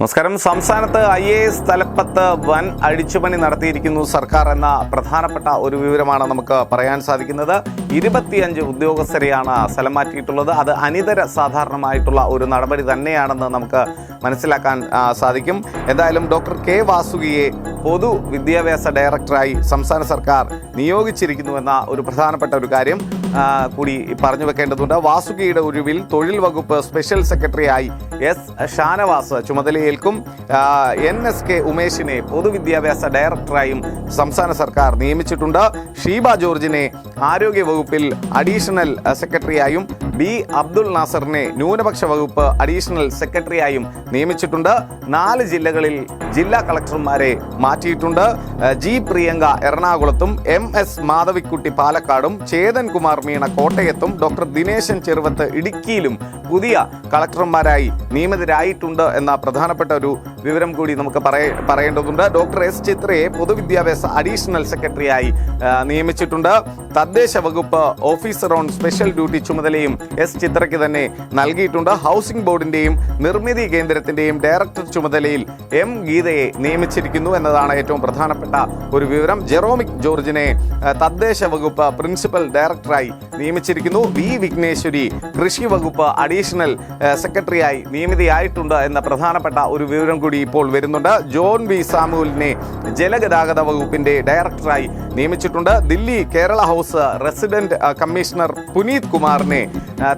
നമസ്കാരം. സംസ്ഥാനത്ത് I A S തലപ്പത്ത് വൻ അഴിച്ചുപണി നടത്തിയിരിക്കുന്നു സർക്കാർ എന്ന പ്രധാനപ്പെട്ട ഒരു വിവരമാണ് നമുക്ക് പറയാൻ സാധിക്കുന്നത്. ഇരുപത്തിയഞ്ച് ഉദ്യോഗസ്ഥരെയാണ് സ്ഥലം മാറ്റിയിട്ടുള്ളത്. അത് അനിതര സാധാരണമായിട്ടുള്ള ഒരു നടപടി തന്നെയാണെന്ന് നമുക്ക് മനസ്സിലാക്കാൻ സാധിക്കും. എന്തായാലും ഡോക്ടർ കെ വാസുകിയെ പൊതു വിദ്യാഭ്യാസ ഡയറക്ടറായി സംസ്ഥാന സർക്കാർ നിയോഗിച്ചിരിക്കുന്നു എന്ന ഒരു പ്രധാനപ്പെട്ട ഒരു കാര്യം. കൂടി പറഞ്ഞു വെക്കേണ്ടതുണ്ട്. വാസുകിയുടെ ഒഴിവിൽ തൊഴിൽ വകുപ്പ് സ്പെഷ്യൽ സെക്രട്ടറിയായി എസ് ഷാനവാസ് ചുമതലയേൽക്കും എൻ എസ് കെ ഉമേഷിനെ പൊതുവിദ്യാഭ്യാസ ഡയറക്ടറായും സംസ്ഥാന സർക്കാർ നിയമിച്ചിട്ടുണ്ട്. ഷീബ ജോർജിനെ ആരോഗ്യ വകുപ്പിൽ അഡീഷണൽ സെക്രട്ടറിയായും ബി അബ്ദുൾ നാസറിനെ ന്യൂനപക്ഷ വകുപ്പ് അഡീഷണൽ സെക്രട്ടറിയായും നിയമിച്ചിട്ടുണ്ട്. നാല് ജില്ലകളിൽ ജില്ലാ കളക്ടർമാരെ മാറ്റിയിട്ടുണ്ട്. ജി പ്രിയങ്ക എറണാകുളത്തും എം എസ് മാധവിക്കുട്ടി പാലക്കാടും ചേതൻ കുമാർ മീണ കോട്ടയത്തും ഡോക്ടർ ദിനേശൻ ചെറുവത്ത് ഇടുക്കിയിലും പുതിയ കളക്ടർമാരായി നിയമിതരായിട്ടുണ്ട് എന്ന പ്രധാനപ്പെട്ട ഒരു വിവരം കൂടി നമുക്ക് പറയ പറയേണ്ടതുണ്ട്. ഡോക്ടർ എസ് ചിത്രയെ പൊതുവിദ്യാഭ്യാസ അഡീഷണൽ സെക്രട്ടറിയായി നിയമിച്ചിട്ടുണ്ട്. തദ്ദേശ വകുപ്പ് ഓഫീസർ ഓൺ സ്പെഷ്യൽ ഡ്യൂട്ടി ചുമതലയും എസ് ചിത്രയ്ക്ക് തന്നെ നൽകിയിട്ടുണ്ട്. ഹൗസിംഗ് ബോർഡിന്റെയും നിർമ്മിതി കേന്ദ്രത്തിന്റെയും ഡയറക്ടർ ചുമതലയിൽ എം ഗീതയെ നിയമിച്ചിരിക്കുന്നു എന്നതാണ് ഏറ്റവും പ്രധാനപ്പെട്ട ഒരു വിവരം. ജെറോമിക് ജോർജിനെ തദ്ദേശ വകുപ്പ് പ്രിൻസിപ്പൽ ഡയറക്ടറായി നിയമിച്ചിരിക്കുന്നു. വി വിഘ്നേശ്വരി കൃഷി വകുപ്പ് അഡീഷണൽ സെക്രട്ടറിയായി നിയമിതയായിട്ടുണ്ട് എന്ന പ്രധാനപ്പെട്ട ഒരു വിവരം കൂടി ഇപ്പോൾ വരുന്നുണ്ട്. ജോൺ വി സാമുവലിനെ ജലഗതാഗത വകുപ്പിന്റെ ഡയറക്ടറായി നിയമിച്ചിട്ടുണ്ട്. Delhi Kerala house resident commissioner Puneet കുമാറിനെ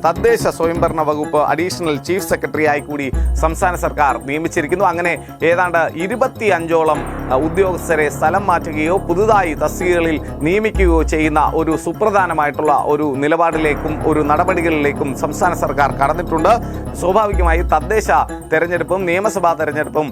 തദ്ദേശ സ്വയംഭരണ വകുപ്പ് അഡീഷണൽ ചീഫ് സെക്രട്ടറിയായി കൂടി സംസ്ഥാന സർക്കാർ നിയമിച്ചിരിക്കുന്നു. അങ്ങനെ ഏതാണ്ട് ഇരുപത്തി അഞ്ചോളം ഉദ്യോഗസ്ഥരെ സ്ഥലം മാറ്റുകയോ പുതുതായി തസ്തികകളിൽ നിയമിക്കുകയോ ചെയ്യുന്ന ഒരു സുപ്രധാനമായിട്ടുള്ള ഒരു നിലപാടിലേക്കും ഒരു നടപടികളിലേക്കും സംസ്ഥാന സർക്കാർ കടന്നിട്ടുണ്ട് സ്വാഭാവികമായി തദ്ദേശ തെരഞ്ഞെടുപ്പും നിയമസഭാ തെരഞ്ഞെടുപ്പും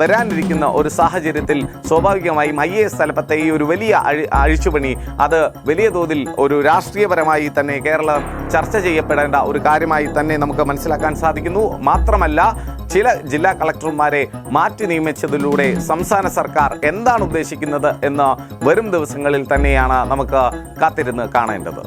വരാനിരിക്കുന്ന ഒരു സാഹചര്യത്തിൽ സ്വാഭാവികമായും ഐ എ എസ് തലപ്പത്തെ ഈ ഒരു വലിയ അഴി അഴിച്ചുപണി അത് വലിയ തോതിൽ ഒരു രാഷ്ട്രീയപരമായി തന്നെ കേരളം ചർച്ച ചെയ്യപ്പെടേണ്ട ഒരു കാര്യമായി തന്നെ നമുക്ക് മനസ്സിലാക്കാൻ സാധിക്കുന്നു. മാത്രമല്ല ചില ജില്ലാ കളക്ടർമാരെ മാറ്റി നിയമിച്ചതിലൂടെ സംസ്ഥാന സർക്കാർ എന്താണ് ഉദ്ദേശിക്കുന്നത് എന്ന് വരും ദിവസങ്ങളിൽ തന്നെയാണ് നമുക്ക് കാത്തിരുന്ന് കാണേണ്ടത്.